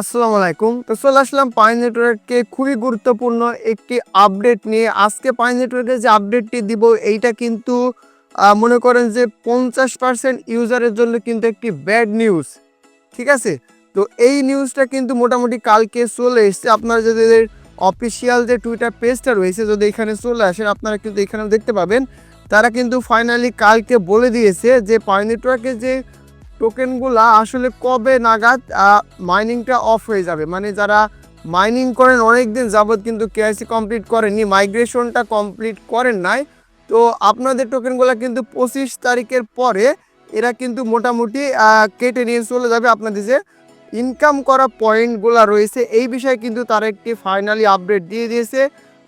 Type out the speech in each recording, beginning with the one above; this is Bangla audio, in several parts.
আসসালামু আলাইকুম। তো চলে আসলাম পাই নেটওয়ার্ককে খুবই গুরুত্বপূর্ণ একটি আপডেট নিয়ে। আজকে পাই নেটওয়ার্কের যে আপডেটটি দিব, এইটা কিন্তু মনে করেন যে পঞ্চাশ পার্সেন্ট ইউজারের জন্য কিন্তু একটি ব্যাড নিউজ ঠিক আছে? তো এই নিউজটা কিন্তু মোটামুটি কালকে চলে এসছে। আপনারা যদি অফিসিয়াল যে টুইটার পেজটা রয়েছে, যদি এখানে চলে আসেন, আপনারা কিন্তু এখানেও দেখতে পাবেন। তারা কিন্তু ফাইনালি কালকে বলে দিয়েছে যে পাই নেটওয়ার্কের যে টোকেনগুলা আসলে কবে নাগাদ মাইনিংটা অফ হয়ে যাবে? মানে যারা মাইনিং করেন অনেক দিন যাবৎ কিন্তু কেআইসি কমপ্লিট করেননি মাইগ্রেশনটা কমপ্লিট করেন নাই। তো আপনাদের টোকেনগুলো কিন্তু পঁচিশ তারিখের পরে এরা কিন্তু মোটামুটি কেটে নিয়ে চলে যাবে। আপনাদের যে ইনকাম করা পয়েন্টগুলো রয়েছে, এই বিষয়ে কিন্তু তারা একটি ফাইনালি আপডেট দিয়ে দিয়েছে।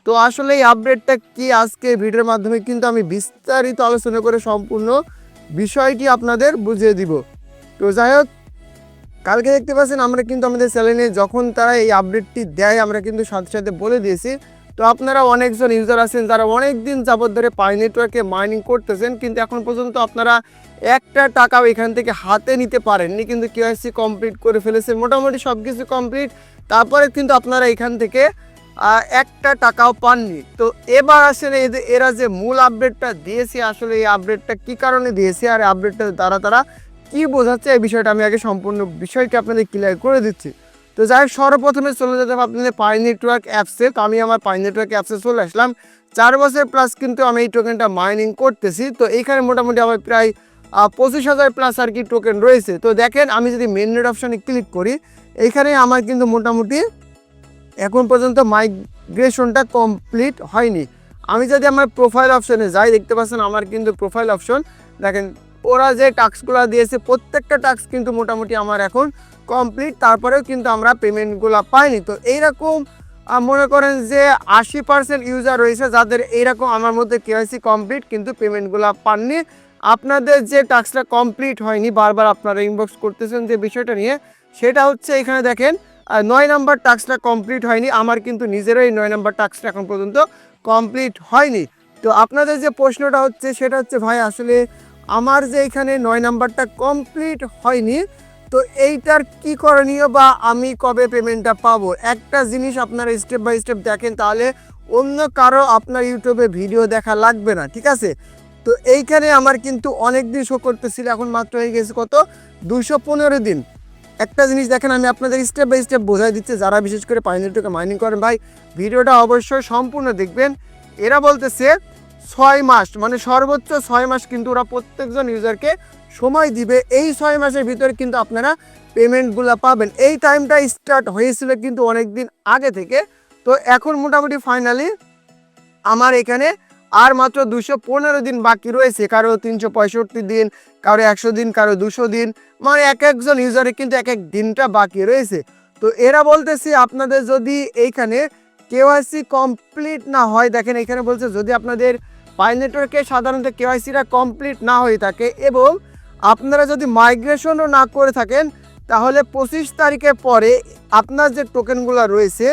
তো আসলে এই আপডেটটা কি আজকে ভিডিওর মাধ্যমে কিন্তু আমি বিস্তারিত আলোচনা করে সম্পূর্ণ বিষয়টি আপনাদের বুঝিয়ে দিব। তো যাই হোক, কালকে দেখতে পাচ্ছেন আমরা কিন্তু আমাদের চ্যানেলে যখন তারা এই আপডেটটি দেয়, আমরা কিন্তু সাথে সাথে বলে দিয়েছি। তো আপনারা অনেকজন ইউজার আছেন যারা অনেক দিন যাবত ধরে পাই নেটওয়ার্কে মাইনিং করতেছেন, কিন্তু এখন পর্যন্ত আপনারা একটা টাকাও এখান থেকে হাতে নিতে পারেননি। কিন্তু কেওয়াইসি কমপ্লিট করে ফেলেছেন, মোটামুটি সব কিছু কমপ্লিট তারপরে কিন্তু আপনারা এখান থেকে একটা টাকাও পাননি। তো এবার আসলে এদের- এরা যে মূল আপডেটটা দিয়েছে, আসলে এই আপডেটটা কি কারণে দিয়েছে, আর আপডেটটা দ্বারা তারা কি বোঝাচ্ছে এই বিষয়টা? আমি আগে সম্পূর্ণ বিষয়টি আপনাদের ক্লিয়ার করে দিচ্ছি। তো যাই হোক, সর্বপ্রথমে চলে যেতে হবে আপনাদের পাই নেটওয়ার্ক অ্যাপসে তো আমি আমার পাই নেটওয়ার্ক অ্যাপসে চলে আসলাম। চার বছর প্লাস কিন্তু আমি এই টোকেনটা মাইনিং করতেছি। তো এইখানে মোটামুটি আমার প্রায় পঁচিশ হাজার প্লাস আর কি টোকেন রয়েছে। তো দেখেন, আমি যদি মেন নেট অপশানে ক্লিক করি, এইখানে আমার কিন্তু মোটামুটি এখন পর্যন্ত মাইগ্রেশনটা কমপ্লিট হয়নি। আমি যদি আমার প্রোফাইল অপশানে যাই, দেখতে পাচ্ছেন আমার কিন্তু প্রোফাইল অপশন দেখেন ওরা যে টাস্কগুলো দিয়েছে, প্রত্যেকটা টাস্ক কিন্তু মোটামুটি আমার এখন কমপ্লিট, তারপরেও কিন্তু আমরা পেমেন্টগুলো পাইনি। তো এইরকম মনে করেন যে আশি পার্সেন্ট ইউজার রয়েছে যাদের এইরকম আমার মধ্যে কেওয়াইসি কমপ্লিট কিন্তু পেমেন্টগুলো পাননি। আপনাদের যে টাস্কটা কমপ্লিট হয়নি, বারবার আপনারা ইনবক্স করতেছেন যে বিষয়টা নিয়ে, সেটা হচ্ছে এখানে দেখেন নয় নাম্বার টাস্কটা কমপ্লিট হয়নি, আমার কিন্তু নিজেরও এই নয় নাম্বার টাস্কটা এখন পর্যন্ত কমপ্লিট হয়নি। তো আপনাদের যে প্রশ্নটা হচ্ছে, সেটা হচ্ছে, ভাই, আসলে আমার যে এখানে নয় নাম্বারটা কমপ্লিট হয়নি, তো এইটার কি করণীয় বা আমি কবে পেমেন্টটা পাবো? একটা জিনিস আপনারা স্টেপ বাই স্টেপ দেখেন, তাহলে অন্য কারও আপনার ইউটিউবে ভিডিও দেখা লাগবে না, ঠিক আছে? তো এইখানে আমার কিন্তু অনেক দিন শো করতেছিল, এখন মাত্র হয়ে গেছে কত? দুশো পনেরো দিন। একটা জিনিস দেখেন, আমি আপনাদের স্টেপ বাই স্টেপ বোঝাই দিচ্ছি, যারা বিশেষ করে পাইনেটকে মাইনিং করেন, ভাই, ভিডিওটা অবশ্যই সম্পূর্ণ দেখবেন। এরা বলতেছে ছয় মাস মানে সর্বোচ্চ ছয় মাস কিন্তু ওরা প্রত্যেকজন ইউজারকে সময় দিবে। এই ছয় মাসের ভিতরে কিন্তু আপনারা পেমেন্টগুলো পাবেন। এই টাইমটা স্টার্ট হয়েছিল কিন্তু অনেক দিন আগে থেকে। তো এখন মোটামুটি ফাইনালি আমার এখানে আর মাত্র দুশো পনেরো দিন বাকি রয়েছে। কারও তিনশো পঁয়ষট্টি দিন, কারও একশো দিন, কারও দুশো দিন। মানে এক একজন ইউজারের কিন্তু এক এক দিনটা বাকি রয়েছে। তো এরা বলতেছে আপনাদের যদি এইখানে কেওয়াইসি কমপ্লিট না হয়, দেখেন এখানে বলছে যদি আপনাদের পাই নেটওয়ার্কে সাধারণত কেওয়াইসিটা কমপ্লিট না হয়ে থাকে এবং আপনারা যদি মাইগ্রেশনও না করে থাকেন, তাহলে পঁচিশ তারিখের পরে আপনার যে টোকেনগুলো রয়েছে,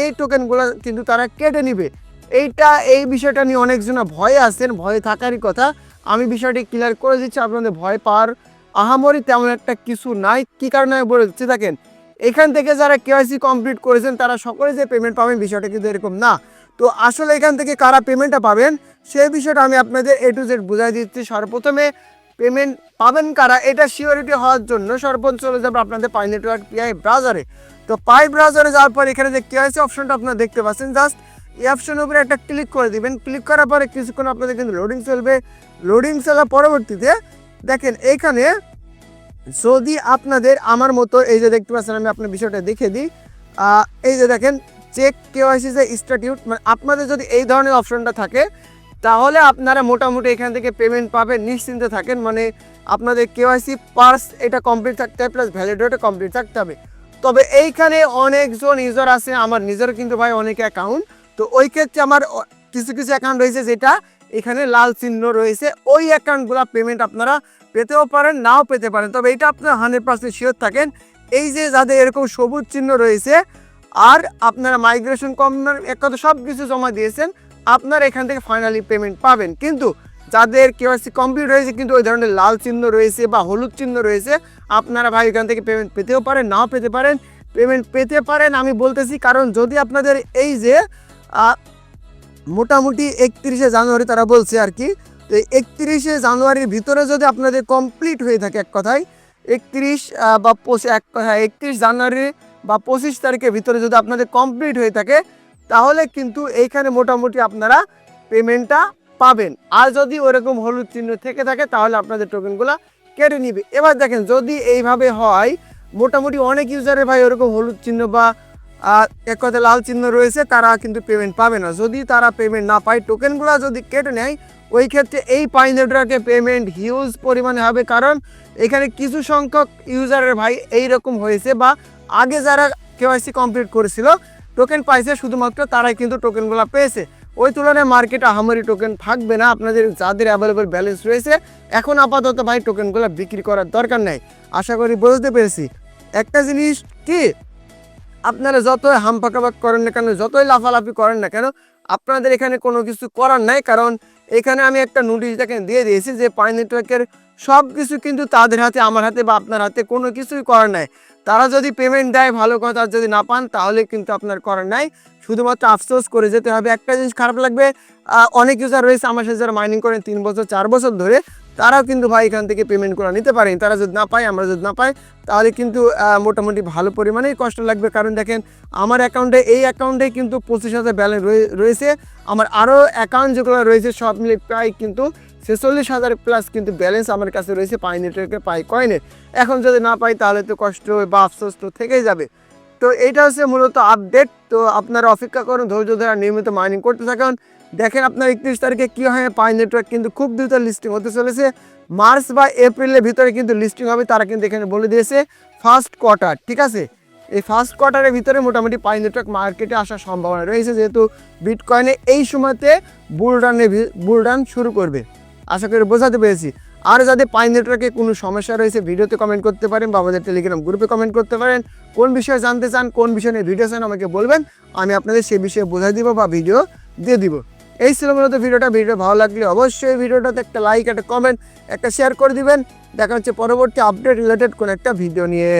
এই টোকেনগুলো কিন্তু তারা কেটে নিবে। এইটা, এই বিষয়টা নিয়ে অনেকজনা ভয়ে আছেন, ভয়ে থাকারই কথা। আমি বিষয়টি ক্লিয়ার করে দিচ্ছি, আপনাদের ভয় পাওয়ার আহামরি তেমন একটা কিছু নাই। কি কারণে আমি বলে দিচ্ছি, দেখেন এখান থেকে যারা কেওয়াইসি কমপ্লিট করেছেন, তারা সকলে যে পেমেন্ট পাবেন বিষয়টা কিন্তু এরকম না। তো আসলে এখান থেকে কারা পেমেন্টটা পাবেন, সেই বিষয়টা আমি আপনাদের এ টু জেড বুঝাই দিচ্ছি। সর্বপ্রথমে পেমেন্ট পাবেন কারা, এটা সিওরিটি হওয়ার জন্য সর্বোচ্চ চলে যাবে আপনাদের পাই নেটওয়ার্ক পিআই ব্রাউজারে তো পাই ব্রাউজারে যাওয়ার পর এখানে যে কেওয়াইসি অপশনটা আপনারা দেখতে পাচ্ছেন জাস্ট এই অপশনের উপরে একটা ক্লিক করে দিবেন। ক্লিক করার পরে কিছুক্ষণ আপনাদের কিন্তু লোডিং চলবে। লোডিং চলার পরবর্তীতে দেখেন এইখানে যদি আপনাদের আমার মতো, এই যে দেখতে পাচ্ছেন, আমি আপনার বিষয়টা দেখে দিই। এই যে দেখেন, চেক কেওয়াইসি যে ইনস্টিটিউট মানে আপনাদের যদি এই ধরনের অপশনটা থাকে, তাহলে আপনারা মোটামুটি এখান থেকে পেমেন্ট পাবেন, নিশ্চিন্তে থাকেন। মানে আপনাদের কেওয়াইসি পার্স এটা কমপ্লিট থাকতে হবে, প্লাস ভ্যালিডেটও কমপ্লিট থাকতে হবে। তবে এইখানে অনেকজন ইউজার আছে, আমার নিজের কিন্তু ভাই অনেক অ্যাকাউন্ট তো ওই ক্ষেত্রে আমার কিছু কিছু অ্যাকাউন্ট রয়েছে যেটা এখানে লাল চিহ্ন রয়েছে। ওই অ্যাকাউন্টগুলো পেমেন্ট আপনারা পেতেও পারেন, নাও পেতে পারেন। তবে এটা আপনারা হান্ড্রেড পার্সেন্ট শিওর থাকেন, এই যে যাদের এরকম সবুজ চিহ্ন রয়েছে, আর আপনারা মাইগ্রেশন কম এক কথা সব কিছু জমা দিয়েছেন, আপনারা এখান থেকে ফাইনালি পেমেন্ট পাবেন। কিন্তু যাদের কেওয়াইসি কমপ্লিট হয়েছে, কিন্তু ওই ধরনের লাল চিহ্ন রয়েছে বা হলুদ চিহ্ন রয়েছে, আপনারা ভাই এখান থেকে পেমেন্ট পেতেও পারেন, নাও পেতে পারেন। পেমেন্ট পেতে পারেন, আমি বলতেছি কারণ যদি আপনাদের এই যে মোটামুটি একত্রিশে জানুয়ারি তারা বলছে আর কি। তো একত্রিশে জানুয়ারির ভিতরে যদি আপনাদের কমপ্লিট হয়ে থাকে এক কথায়, একত্রিশ বা পঁচিশ, এক হ্যাঁ একত্রিশ জানুয়ারি বা পঁচিশ তারিখের ভিতরে যদি আপনাদের কমপ্লিট হয়ে থাকে, তাহলে কিন্তু এইখানে মোটামুটি আপনারা পেমেন্টটা পাবেন। আর যদি ওরকম হলুদ চিহ্ন থেকে থাকে, তাহলে আপনাদের টোকেনগুলো কেটে নিবে। এবার দেখেন, যদি এইভাবে হয়, মোটামুটি অনেক ইউজারের ভাই ওরকম হলুদ চিহ্ন বা এক কথায় লাল চিহ্ন রয়েছে, তারা কিন্তু পেমেন্ট পাবে না। যদি তারা পেমেন্ট না পায় টোকেনগুলো যদি কেটে নেয়, ওই ক্ষেত্রে এই পাই নেটওয়ার্কে পেমেন্ট হিউজ পরিমাণে হবে। কারণ এখানে কিছু সংখ্যক ইউজারের ভাই এই রকম হয়েছে বা আগে যারা কেওয়াইসি কমপ্লিট করেছিল টোকেন পাইছে, শুধুমাত্র তারাই কিন্তু টোকেনগুলো পেয়েছে। ওই তুলনায় মার্কেটে আহামরি টোকেন থাকবে না, আপনাদের যাদের অ্যাভেলেবল ব্যালেন্স রয়েছে, এখন আপাতত ভাই টোকেনগুলো বিক্রি করার দরকার নাই। আশা করি বুঝতে পেরেছি। একটা জিনিস কি আপনারা যতই হাম পাকাবাক করেন না কেন, যতই লাফালাফি করেন না কেন, আপনাদের এখানে কোনো কিছু করার নাই, কারণ এখানে আমি একটা নোটিশ দেখেন দিয়ে দিয়েছি যে পাই নেটওয়ার্কের সব কিছু কিন্তু তাদের হাতে, আমার হাতে বা আপনার হাতে কোনো কিছুই করার নাই। তারা যদি পেমেন্ট দেয় ভালো কথা যদি না পান, তাহলে কিন্তু আপনার করার নাই। শুধুমাত্র আফসোস করে যেতে হবে। একটা জিনিস খারাপ লাগবে অনেক ইউজার রয়েছে, আমার সাথে যারা মাইনিং করেন, তিন বছর, চার বছর ধরে তারাও কিন্তু ভাই এখান থেকে পেমেন্ট করে নিতে পারেন তারা যদি না পায়, আমরা যদি না পাই, তাহলে কিন্তু মোটামুটি ভালো পরিমাণেই কষ্ট লাগবে। কারণ দেখেন, আমার অ্যাকাউন্টে এই অ্যাকাউন্টে কিন্তু পঁচিশ হাজার ব্যালেন্স রয়েছে। আমার আরও অ্যাকাউন্ট যেগুলো রয়েছে, সব মিলে প্রায় কিন্তু ছেচল্লিশ হাজার প্লাস কিন্তু ব্যালেন্স আমার কাছে রয়েছে, পাই নেটওয়ার্কে পাই কয়েনের এখন যদি না পাই, তাহলে তো কষ্ট বা আফসোস তো থেকেই যাবে। তো এইটা হচ্ছে মূলত আপডেট তো আপনারা অপেক্ষা করুন, ধৈর্য ধরে নিয়মিত মাইনিং করতে থাকুন। দেখেন আপনার একত্রিশ তারিখে কী হয় পাই নেটওয়ার্ক কিন্তু খুব দ্রুত লিস্টিং হতে চলেছে। মার্চ বা এপ্রিলের ভিতরে কিন্তু লিস্টিং হবে, তারা কিন্তু এখানে বলে দিয়েছে ফার্স্ট কোয়ার্টার ঠিক আছে? এই ফার্স্ট কোয়ার্টারের ভিতরে মোটামুটি পাই নেটওয়ার্ক মার্কেটে আসার সম্ভাবনা রয়েছে, যেহেতু বিটকয়েনে এই সময়তে বুলডানে বুলডান শুরু করবে। আশা করি বোঝাতে পেরেছি। আর যাদের পাই নেটওয়ার্কে কোনো সমস্যা রয়েছে, ভিডিওতে কমেন্ট করতে পারেন বা আমাদের টেলিগ্রাম গ্রুপে কমেন্ট করতে পারেন। কোন বিষয়ে জানতে চান, কোন বিষয় নিয়ে ভিডিও চান, আমাকে বলবেন। আমি আপনাদের সেই বিষয়ে বোঝাই দিব বা ভিডিও দিয়ে দিব। এই ছিল মূলত ভিডিওটা। ভিডিও ভালো লাগলে অবশ্যই ভিডিওটাতে একটা লাইক একটা কমেন্ট একটা শেয়ার করে দিবেন। দেখা হচ্ছে পরবর্তী আপডেট রিলেটেড কোনো একটা ভিডিও নিয়ে।